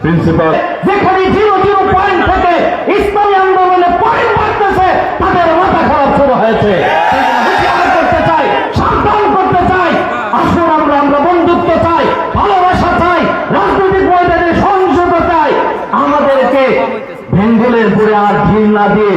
Principal. যেখানে zero zero point থেকে ইসলামী আন্দোলনে পয়েন্ট মারতেছে তাদের মাথা খারাপ শুরু হয়েছে। করতে চাই আমরা বন্ধুত্ব চাই, ভালোবাসা চাই, রাজনৈতিক সহিংসতা চাই। আমাদেরকে আর ঢিল না দিয়ে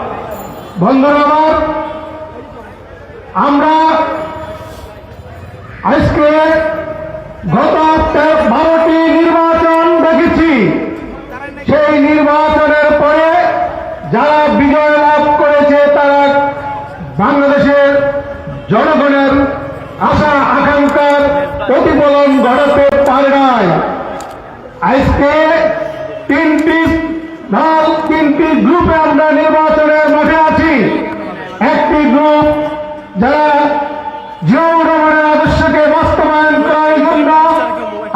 বন্ধুরা আমার, আমরা আজকে গত বারোটি নির্বাচন দেখেছি। সেই নির্বাচনের পরে যারা বিজয় লাভ করেছে, তারা বাংলাদেশের জনগণের আশা, আকাঙ্ক্ষার প্রতিফলন ঘটাতে পারে নাই। আজকে তিনটি দল তিনটি গ্রুপে আমরা নির্বাচনের মাঠে আছি একটি গ্রুপ যারা জিয়াউর রহমানের আদর্শকে বাস্তবায়ন করার জন্য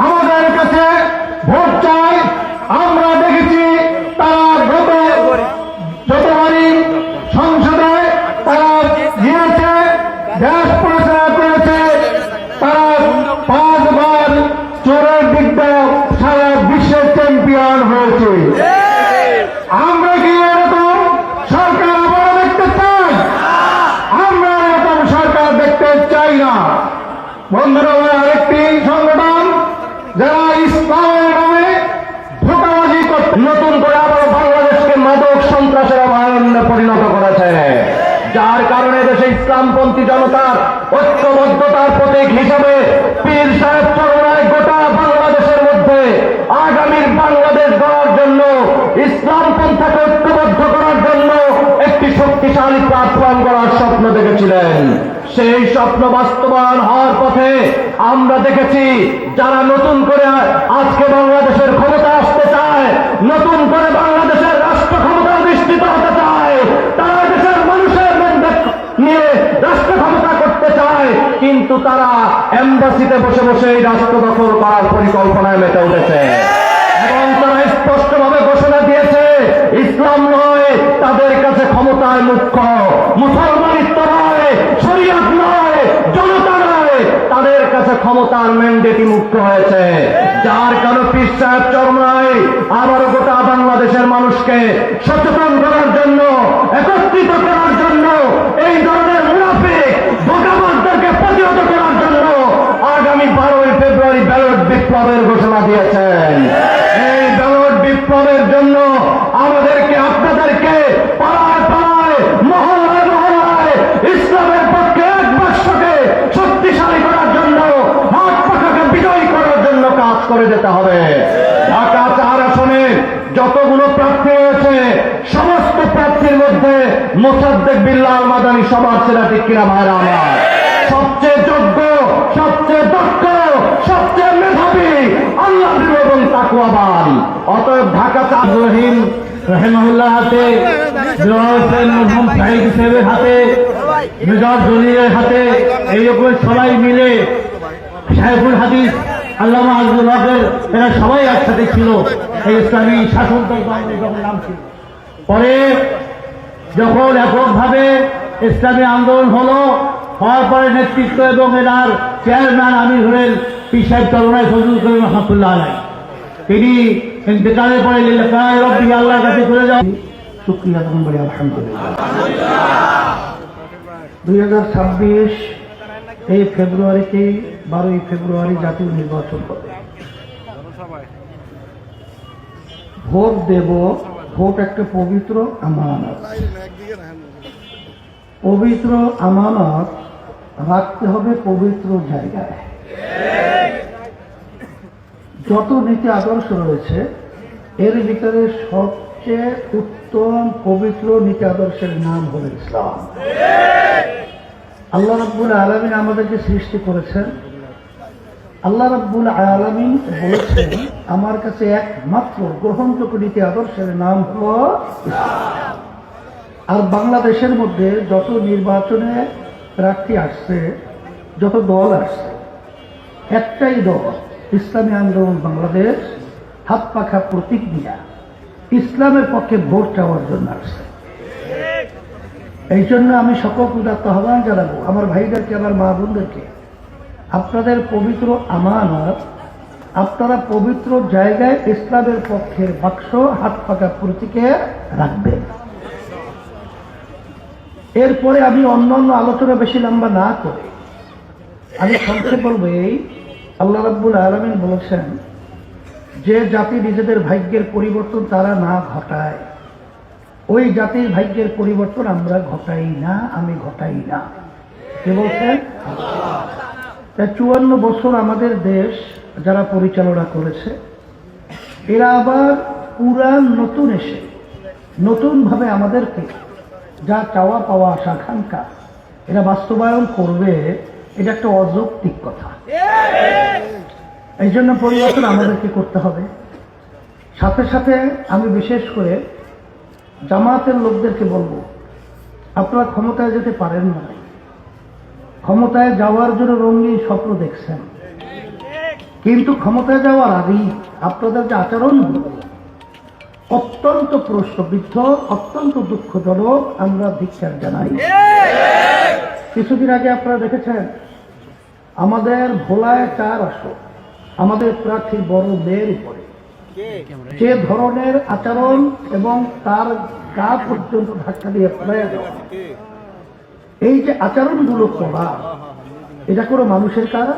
আমাদের কাছে ভোট চায় আমরা দেখেছি তারা গত যতবারই সংসদে তারা গিয়েছে দেশ পরিচালনা করেছে তারা পাঁচবার চোরের দিকটা সারা বিশ্বের চ্যাম্পিয়ন হয়েছে আমরা কি এরকম সরকার আবার দেখতে চাই আমরা এরকম সরকার দেখতে চাই না নতুন করে আবার বাংলাদেশকে মাদক সন্ত্রাসের অভয়ারণ্যে পরিণত করেছে। যার কারণে ইসলামপন্থী জনতার ঐক্যবদ্ধতার প্রতীক হিসেবে পীর সাহেব প্ল্যাটফর্ম করার স্বপ্ন দেখেছিলেন। সেই স্বপ্ন বাস্তবায়ন হওয়ার পথে আমরা দেখেছি, যারা নতুন করে আজকে বাংলাদেশের ক্ষমতা আসতে চায়, নতুন করে বাংলাদেশের রাষ্ট্র ক্ষমতা অধিষ্ঠিত হতে চায়, তারা দেশের মানুষের নিয়ে রাষ্ট্র ক্ষমতা করতে চায়, কিন্তু তারা এম্বাসিতে বসে বসে এই রাষ্ট্র দখল করার পরিকল্পনায় মেতে উঠেছে। এবং তারা স্পষ্টভাবে ঘোষণা দিয়েছে, ইসলাম নয়, তাদের ক্ষমতায় মুখ্য। মুসলমানিত্ব নয় শরীয়ত নয়, জনতা নয়, তাদের কাছে ক্ষমতার ম্যান্ডেটই মুক্ত হয়েছে। যার কারণে পীর সাহেব চরমায় আবারও গোটা বাংলাদেশের মানুষকে সচেতন করার জন্য, একত্রিত করার জন্য, এই ধরনের মুনাফিক বোকাবাজদেরকে প্রতিহত করার জন্য আগামী বারোই ফেব্রুয়ারি ব্যালট বিপ্লবের ঘোষণা দিয়েছেন। করে যেতে হবে। ঢাকা চার আসনে যতগুলো প্রার্থী রয়েছে, সমস্ত প্রার্থীর মধ্যে মোসাদ্দেক বিল্লাল মাদানী সবার সেরা ঠিক কিনা ভাইরা আমার? সবচেয়ে যোগ্য, সবচেয়ে দক্ষ, সবচেয়ে মেধাবী আল্লাহ এবং তাকুয়াবান অতএব ঢাকা চার রহিম রহেমাহুল্লাহ হাতে হাতে, মেজর জলিলের হাতে এইরকম সবাই মিলে সাহেবুল হাদিস আল্লামা আজমুল হকের এরা সবাই একসাথে ছিল। এই ইসলামী শাসন দল বাংলাদেশ যখন নাম ছিল পরে যখন এককভাবে ইসলামী আন্দোলন হলো, হওয়ার পরে নেতৃত্ব এবং এনার চেয়ারম্যান আমির হলেন পি সাহেব চরণায় ফজলুল করিম রহমতুল্লাহ আলাই তিনি ইন্তেকালের পরে রব্বি আল্লাহর কাছে চলে যান। শুক্রিয়া তখন বলি আলহামদুলিল্লাহ। দুই হাজার ছাব্বিশ এই ফেব্রুয়ারিতে বারোই ফেব্রুয়ারি জাতীয় নির্বাচন হবে। ভোট দেব, ভোট একটা পবিত্র আমানত। পবিত্র আমানত রাখতে হবে পবিত্র জায়গায়। যত নীতি আদর্শ রয়েছে, এর ভিতরে সবচেয়ে উত্তম পবিত্র নীতি আদর্শের নাম হল ইসলাম। আল্লাহ রব্বুল আলমিন আমাদেরকে সৃষ্টি করেছেন আল্লাহ রাব্বুল আলামিন বলেছেন, আমার কাছে একমাত্র গ্রহণযোগ্য নীতি আদর্শের নাম হলো। আর বাংলাদেশের মধ্যে যত নির্বাচনে প্রার্থী আসছে, যত দল আসছে, একটাই দল, ইসলামী আন্দোলন বাংলাদেশ, হাত পাখা প্রতীক দিয়া, ইসলামের পক্ষে ভোট চাওয়ার জন্য আসছে এই জন্য আমি সকল উদাত্ত আহ্বান জানাব আমার ভাইদেরকে, আমার মা বোনদেরকে। আপনাদের পবিত্র আমানত, আপনারা পবিত্র জায়গায় ইসলামের পক্ষের বাক্স হাত পাকা প্রতীকে রাখবেন। এরপরে আমি অন্য অন্য আলোচনা বেশি লম্বা না করে। আমি সংক্ষেপ বলব এই, আল্লাহ রাব্বুল আলমিন বলেছেন, যে জাতি নিজেদের ভাগ্যের পরিবর্তন তারা না ঘটায় ওই জাতির ভাগ্যের পরিবর্তন আমরা ঘটাই না, আমি ঘটাই না। কে বলছেন চুয়ান্ন বছর আমাদের দেশ যারা পরিচালনা করেছে, এরা আবার পুরান নতুন এসে, নতুনভাবে আমাদেরকে যা চাওয়া পাওয়া আশা আকাঙ্ক্ষা, এরা বাস্তবায়ন করবে, এটা একটা অযৌক্তিক কথা। এই জন্য পরিবর্তন আমাদেরকে করতে হবে। সাথে সাথে আমি বিশেষ করে জামাতের লোকদেরকে বলব, আপনারা ক্ষমতায় যেতে পারেন না। ক্ষমতায় যাওয়ার জন্য রঙিন স্বপ্ন দেখছেন। কিন্তু ক্ষমতায় যাওয়ার আগেই আপনাদের যে আচরণ অত্যন্ত প্রশ্নবিদ্ধ, অত্যন্ত দুঃখজনক আমরা ধিক্ষার জানাই। কিছুদিন আগে আপনারা দেখেছেন, আমাদের ভোলায় চার আসর আমাদের প্রার্থী বড় মেয়ের উপরে। যে ধরনের আচরণ এবং তার গা পর্যন্ত ধাক্কা দিয়ে ফেলে দেওয়া। এই যে আচরণগুলো করা, এটা কোনো মানুষের কাজ?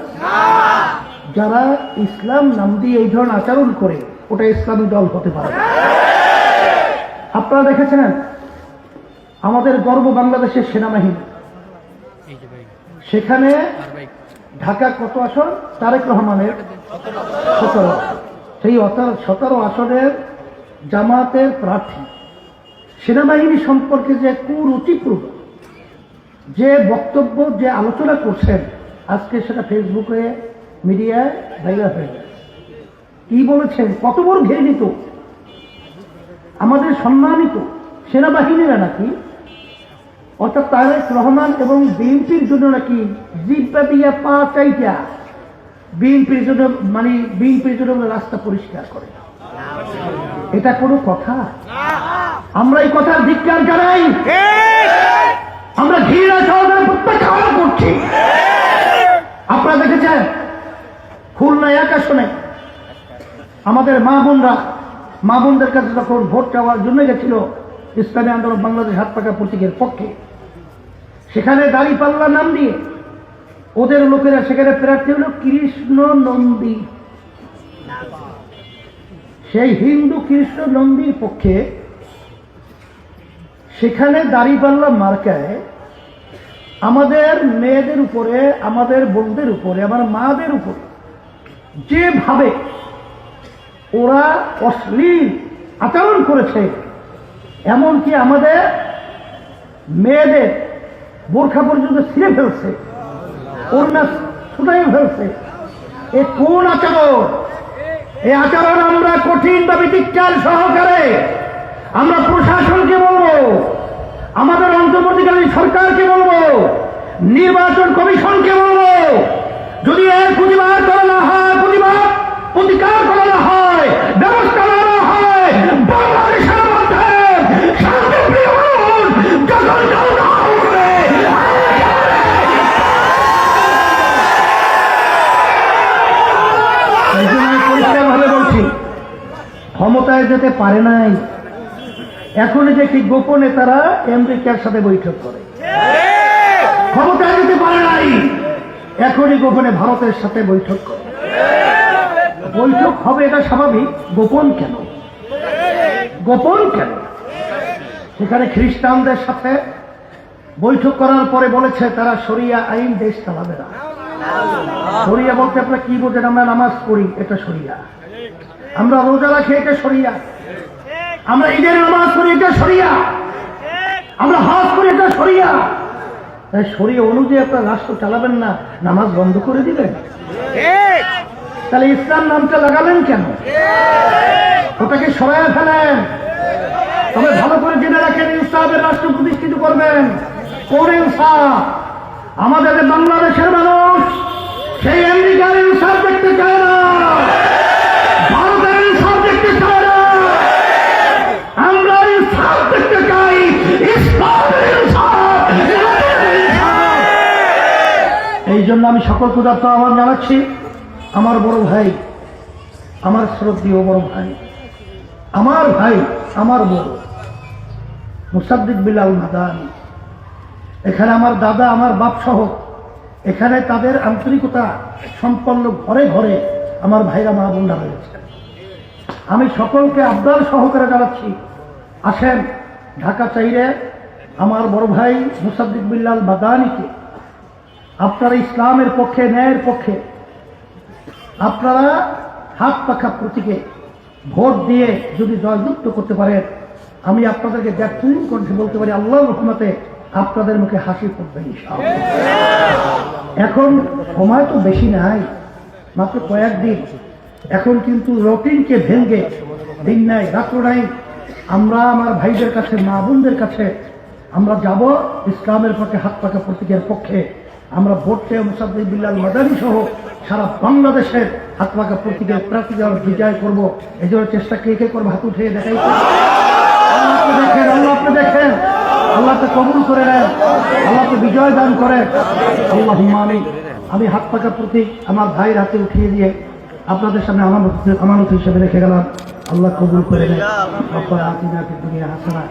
যারা ইসলাম নাম দিয়ে এই ধরনের আচরণ করে, ওটা ইসলামী দল হতে পারে। আপনারা দেখেছেন, আমাদের গর্ব বাংলাদেশের সেনাবাহিনী। সেখানে ঢাকা কত আসন? তারেক রহমানের সতেরো সেই সতেরো আসনের জামাতের প্রার্থী। সেনাবাহিনী সম্পর্কে যে কুরুচিপূর্ণ, যে বক্তব্য, যে আলোচনা করছেন, আজকে সেটা ফেসবুকে, মিডিয়ায় ভাইরাল হয়ে গেছে। কি বলেছেন? কত বড় ঘেরে নিত আমাদের সম্মানিত সেনাবাহিনীরা নাকি, অর্থাৎ তারেক রহমান এবং বিএনপির জন্য নাকি জিব্বা দিয়া পা চাইটা বিএনপির জন্য মানে বিএনপির জন্য রাস্তা পরিষ্কার করে। এটা কোনো কথা? আমরা এই কথার ধিক্কার জানাই। আমরা ঘৃণা সহকারে প্রত্যাখ্যান করছি। আপনারা দেখেছেন? খুলনা এক আসনে আমাদের মা বোনরা, মা বোনদের কাছে যখন ভোট চাওয়ার জন্য গেছিল, ইসলামী আন্দোলন বাংলাদেশ হাত পাকা প্রতীকের পক্ষে, সেখানে দাড়ি পাল্লা নাম দিয়ে ওদের লোকেরা সেখানে প্রার্থী হল কৃষ্ণ নন্দী। সেই হিন্দু কৃষ্ণ নন্দীর পক্ষে সেখানে দাড়িপাল্লা মার্কায় আমাদের মেয়েদের উপরে, আমাদের বোনদের উপরে, আমার মাদের উপরে যেভাবে ওরা অশ্লীল আচরণ করেছে, এমনকি আমাদের মেয়েদের বোরখা পর্যন্ত ছিঁড়ে ফেলছে ওড়না ছুটাই ফেলছে এ কোন আচরণ? এই আচরণ আমরা কঠিনভাবে ধিক্কার সহকারে আমরা প্রশাসনকে বলব, আমাদের অন্তর্বর্তীকালীন সরকারকে বলব, নির্বাচন কমিশনকে বলব, যদি এর প্রতিবাদ ক্ষমতায় যেতে পারে নাই। এখন দেখি গোপনে তারা আমেরিকার সাথে বৈঠক করে। ক্ষমতায় যেতে পারে নাই। এখনই গোপনে ভারতের সাথে বৈঠক করে। বৈঠক হবে, এটা স্বাভাবিক। গোপন কেন? গোপন কেন? সেখানে খ্রিস্টানদের সাথে বৈঠক করার পরে বলেছে, তারা সরিয়া আইন দেশ চালাবে না। সরিয়া বলতে আপনারা কি বোঝেন? আমরা নামাজ পড়ি, এটা সরিয়া আমরা রোজা রাখি এটা সরিয়া আমরা ঈদের নামাজ পড়ি এটা সরিয়া আমরা হজ করি এটা সরিয়া তাই সরিয়া অনুযায়ী আপনার রাষ্ট্র চালাবেন না, নামাজ বন্ধ করে দিবেন। তাহলে ইসলাম নামটা লাগালেন কেন? ওটাকে সরাই ফেলেন। তবে ভালো করে জেনে রাখেন, ইনসাফের রাষ্ট্র প্রতিষ্ঠিত করবেন। কোন ইনসাফ? আমাদের বাংলাদেশের মানুষ, সেই আমেরিকার ইনসাফ দেখতে চায়। জন্য আমি সকল পদার্থ আহ্বান জানাচ্ছি, আমার বড় ভাই, আমার শ্রদ্ধীয় বড় ভাই, আমার ভাই, আমার বড়, মুসাদ্দিক বিলাল মাদানি। এখানে আমার দাদা, আমার বাপ সহ এখানে তাদের আন্তরিকতা সম্পন্ন ঘরে ঘরে আমার ভাইরা, মা বোনরা রয়েছে। আমি সকলকে আবদার সহকারে জানাচ্ছি, আসেন ঢাকা চাইরে আমার বড় ভাই মুসাদ্দিক বিল্লাল বাদানিকে আপনারা ইসলামের পক্ষে, ন্যায়ের পক্ষে, আপনারা হাত পাখা প্রতীকে ভোট দিয়ে যদি জয়যুক্ত করতে পারেন, আমি আপনাদেরকে ব্যর্থহীন কণ্ঠে বলতে পারি আল্লাহ রহমতে আপনাদের মুখে হাসি পড়বে এখন সময় তো বেশি নাই, মাত্র কয়েকদিন। এখন কিন্তু রুটিনকে ভেঙ্গে দিন নাই, রাত্র নাই। আমরা আমার ভাইদের কাছে, মা বোনদের কাছে আমরা যাব ইসলামের পক্ষে, হাত পাকা প্রতীকের পক্ষে। আমরা ভোট চেয়ে বিল্লাল মাদানী সহ সারা বাংলাদেশের হাত পাকা প্রার্থী দেওয়ার বিজয় করব। এই জন্য চেষ্টা কে কে করব হাত উঠিয়ে দেখাই। আল্লাহ দেখেন আল্লাহ আপনি দেখেন কবুল করে নেন, আল্লাহকে বিজয় দান আল্লাহ আমি আমি হাত আমার ভাইয়ের হাতে উঠিয়ে দিয়ে আপনাদের সামনে আমানত আমানত হিসেবে রেখে গেলাম। আল্লাহ কবুল করে নেন। আতিনা দুনিয়া হাসানা।